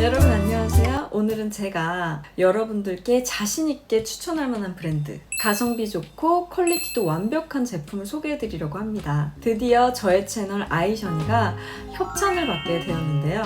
여러분 안녕하세요. 오늘은 제가 여러분들께 자신있게 추천할 만한 브랜드, 가성비 좋고 퀄리티도 완벽한 제품을 소개해드리려고 합니다. 드디어 저의 채널 아이셔니가 협찬을 받게 되었는데요.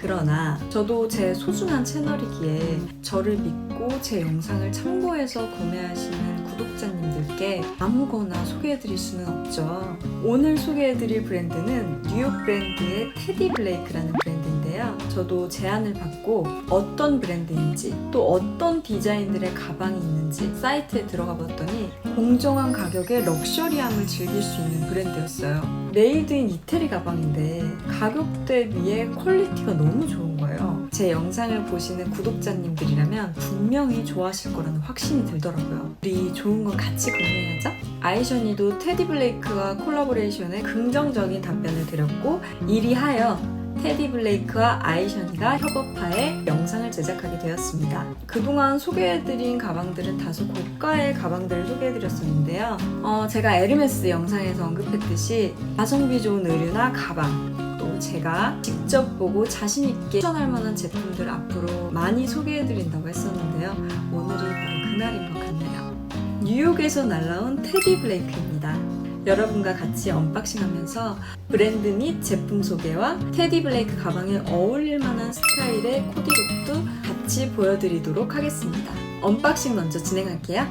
그러나 저도 제 소중한 채널이기에 저를 믿고 제 영상을 참고해서 구매하시는 구독자님들께 아무거나 소개해드릴 수는 없죠. 오늘 소개해드릴 브랜드는 뉴욕 브랜드의 테디 블레이크라는 브랜드 인데요. 저도 제안을 받고 어떤 브랜드인지 또 어떤 디자인들의 가방이 있는지 사이트에 들어가 봤더니 공정한 가격에 럭셔리함을 즐길 수 있는 브랜드였어요. 메이드인 이태리 가방인데 가격 대비에 퀄리티가 너무 좋은 거예요. 제 영상을 보시는 구독자님들이라면 분명히 좋아하실 거라는 확신이 들더라고요. 우리 좋은 건 같이 공유하자. 아이셔니도 테디 블레이크와 콜라보레이션에 긍정적인 답변을 드렸고 이리하여 테디 블레이크와 아이셔니가 협업하에 영상을 제작하게 되었습니다. 그동안 소개해드린 가방들은 다소 고가의 가방들을 소개해드렸었는데요. 어, 제가 에르메스 영상에서 언급했듯이 가성비 좋은 의류나 가방, 또 제가 직접 보고 자신있게 추천할 만한 제품들 앞으로 많이 소개해드린다고 했었는데요. 오늘이 바로 그날인 것 같네요. 뉴욕에서 날라온 테디 블레이크입니다. 여러분과 같이 언박싱 하면서 브랜드 및 제품 소개와 테디 블레이크 가방에 어울릴 만한 스타일의 코디룩도 같이 보여드리도록 하겠습니다. 언박싱 먼저 진행할게요.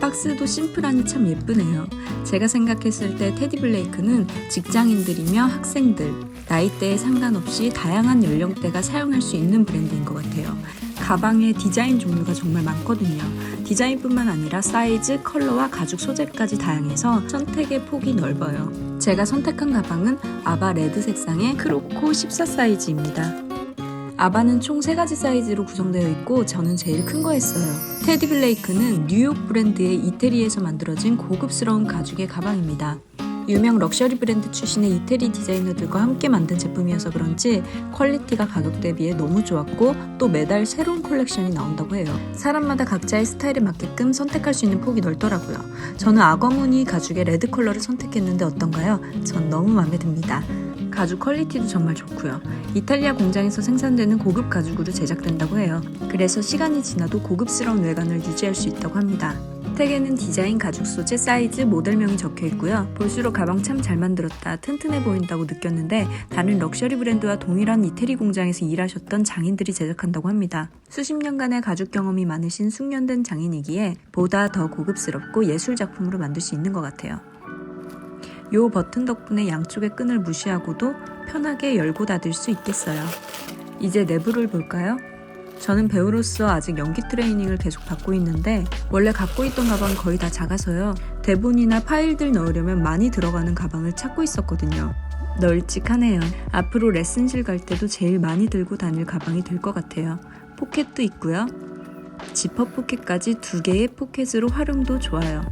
박스도 심플하니 참 예쁘네요. 제가 생각했을 때 테디 블레이크는 직장인들이며 학생들, 나이대에 상관없이 다양한 연령대가 사용할 수 있는 브랜드인 것 같아요. 가방의 디자인 종류가 정말 많거든요. 디자인뿐만 아니라 사이즈, 컬러와 가죽 소재까지 다양해서 선택의 폭이 넓어요. 제가 선택한 가방은 아바 레드 색상의 크로코 14 사이즈입니다. 아바는 총 3가지 사이즈로 구성되어 있고 저는 제일 큰 거 했어요. 테디 블레이크는 뉴욕 브랜드의 이태리에서 만들어진 고급스러운 가죽의 가방입니다. 유명 럭셔리 브랜드 출신의 이태리 디자이너들과 함께 만든 제품이어서 그런지 퀄리티가 가격 대비에 너무 좋았고 또 매달 새로운 컬렉션이 나온다고 해요. 사람마다 각자의 스타일에 맞게끔 선택할 수 있는 폭이 넓더라고요. 저는 악어 무늬 가죽의 레드 컬러를 선택했는데 어떤가요? 전 너무 마음에 듭니다. 가죽 퀄리티도 정말 좋고요. 이탈리아 공장에서 생산되는 고급 가죽으로 제작된다고 해요. 그래서 시간이 지나도 고급스러운 외관을 유지할 수 있다고 합니다. 택에는 디자인, 가죽 소재, 사이즈, 모델명이 적혀 있고요. 볼수록 가방 참 잘 만들었다, 튼튼해 보인다고 느꼈는데 다른 럭셔리 브랜드와 동일한 이태리 공장에서 일하셨던 장인들이 제작한다고 합니다. 수십 년간의 가죽 경험이 많으신 숙련된 장인이기에 보다 더 고급스럽고 예술 작품으로 만들 수 있는 것 같아요. 요 버튼 덕분에 양쪽의 끈을 무시하고도 편하게 열고 닫을 수 있겠어요. 이제 내부를 볼까요? 저는 배우로서 아직 연기 트레이닝을 계속 받고 있는데 원래 갖고 있던 가방 거의 다 작아서요. 대본이나 파일들 넣으려면 많이 들어가는 가방을 찾고 있었거든요. 널찍하네요. 앞으로 레슨실 갈 때도 제일 많이 들고 다닐 가방이 될 것 같아요. 포켓도 있고요. 지퍼 포켓까지 두 개의 포켓으로 활용도 좋아요.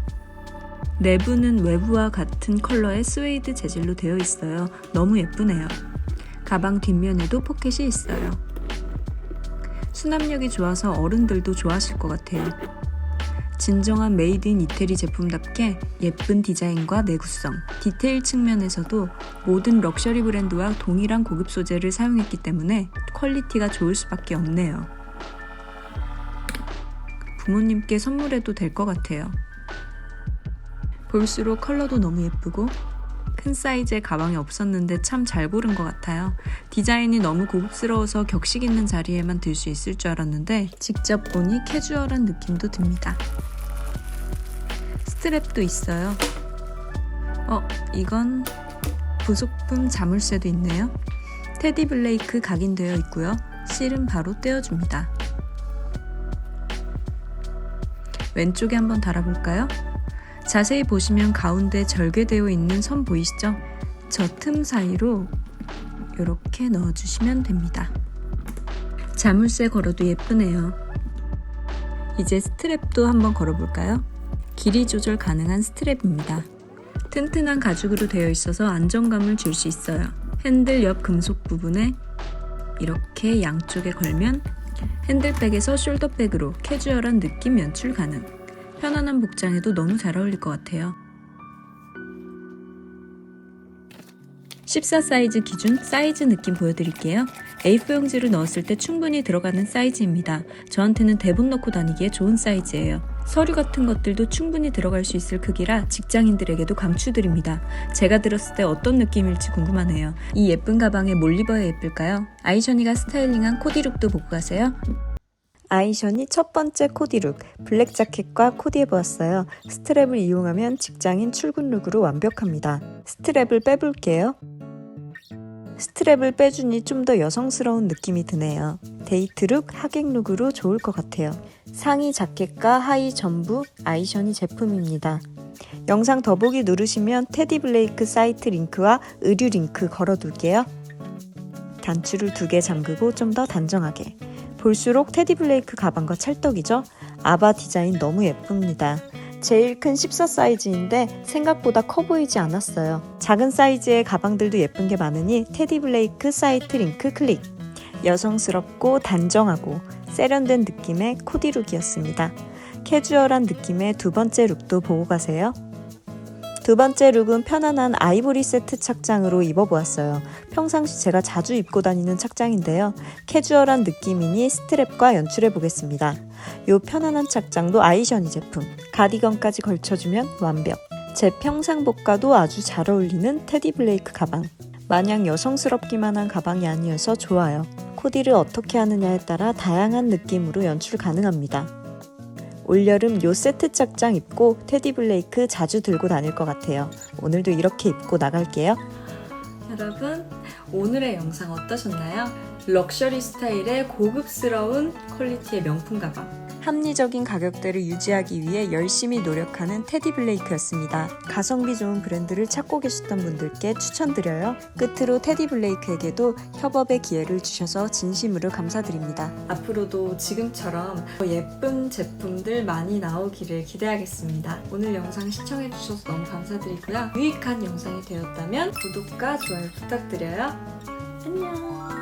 내부는 외부와 같은 컬러의 스웨이드 재질로 되어 있어요. 너무 예쁘네요. 가방 뒷면에도 포켓이 있어요. 수납력이 좋아서 어른들도 좋아하실 것 같아요. 진정한 메이드 인 이태리 제품답게 예쁜 디자인과 내구성, 디테일 측면에서도 모든 럭셔리 브랜드와 동일한 고급 소재를 사용했기 때문에 퀄리티가 좋을 수밖에 없네요. 부모님께 선물해도 될 것 같아요. 볼수록 컬러도 너무 예쁘고 큰 사이즈의 가방이 없었는데 참 잘 고른 것 같아요. 디자인이 너무 고급스러워서 격식 있는 자리에만 들 수 있을 줄 알았는데 직접 보니 캐주얼한 느낌도 듭니다. 스트랩도 있어요. 어, 이건 부속품 자물쇠도 있네요. 테디 블레이크 각인되어 있고요. 실은 바로 떼어줍니다. 왼쪽에 한번 달아볼까요? 자세히 보시면 가운데 절개되어 있는 선 보이시죠? 저 틈 사이로 이렇게 넣어주시면 됩니다. 자물쇠 걸어도 예쁘네요. 이제 스트랩도 한번 걸어볼까요? 길이 조절 가능한 스트랩입니다. 튼튼한 가죽으로 되어 있어서 안정감을 줄 수 있어요. 핸들 옆 금속 부분에 이렇게 양쪽에 걸면 핸들백에서 숄더백으로 캐주얼한 느낌 연출 가능. 편안한 복장에도 너무 잘 어울릴 것 같아요. 14 사이즈 기준 사이즈 느낌 보여드릴게요. A4용지를 넣었을 때 충분히 들어가는 사이즈입니다. 저한테는 대본 넣고 다니기에 좋은 사이즈예요. 서류 같은 것들도 충분히 들어갈 수 있을 크기라 직장인들에게도 강추드립니다. 제가 들었을 때 어떤 느낌일지 궁금하네요. 이 예쁜 가방에 뭘 입어야 예쁠까요? 아이셔니가 스타일링한 코디룩도 보고 가세요. 아이션이 첫 번째 코디룩, 블랙 자켓과 코디해보았어요. 스트랩을 이용하면 직장인 출근 룩으로 완벽합니다. 스트랩을 빼볼게요. 스트랩을 빼주니 좀 더 여성스러운 느낌이 드네요. 데이트룩, 하객룩으로 좋을 것 같아요. 상의 자켓과 하의 전부 아이셔니 제품입니다. 영상 더보기 누르시면 테디 블레이크 사이트 링크와 의류 링크 걸어둘게요. 단추를 두 개 잠그고 좀 더 단정하게. 볼수록 테디 블레이크 가방과 찰떡이죠? 아바 디자인 너무 예쁩니다. 제일 큰 14 사이즈인데 생각보다 커 보이지 않았어요. 작은 사이즈의 가방들도 예쁜 게 많으니 테디 블레이크 사이트 링크 클릭. 여성스럽고 단정하고 세련된 느낌의 코디룩이었습니다. 캐주얼한 느낌의 두 번째 룩도 보고 가세요. 두 번째 룩은 편안한 아이보리 세트 착장으로 입어보았어요. 평상시 제가 자주 입고 다니는 착장인데요. 캐주얼한 느낌이니 스트랩과 연출해 보겠습니다. 요 편안한 착장도 아이셔니 제품. 가디건까지 걸쳐주면 완벽. 제 평상복과도 아주 잘 어울리는 테디 블레이크 가방. 마냥 여성스럽기만 한 가방이 아니어서 좋아요. 코디를 어떻게 하느냐에 따라 다양한 느낌으로 연출 가능합니다. 올여름 요 세트 착장 입고 테디 블레이크 자주 들고 다닐 것 같아요. 오늘도 이렇게 입고 나갈게요. 여러분, 오늘의 영상 어떠셨나요? 럭셔리 스타일의 고급스러운 퀄리티의 명품 가방. 합리적인 가격대를 유지하기 위해 열심히 노력하는 테디 블레이크였습니다. 가성비 좋은 브랜드를 찾고 계셨던 분들께 추천드려요. 끝으로 테디 블레이크에게도 협업의 기회를 주셔서 진심으로 감사드립니다. 앞으로도 지금처럼 예쁜 제품들 많이 나오기를 기대하겠습니다. 오늘 영상 시청해주셔서 너무 감사드리고요. 유익한 영상이 되었다면 구독과 좋아요 부탁드려요. 안녕!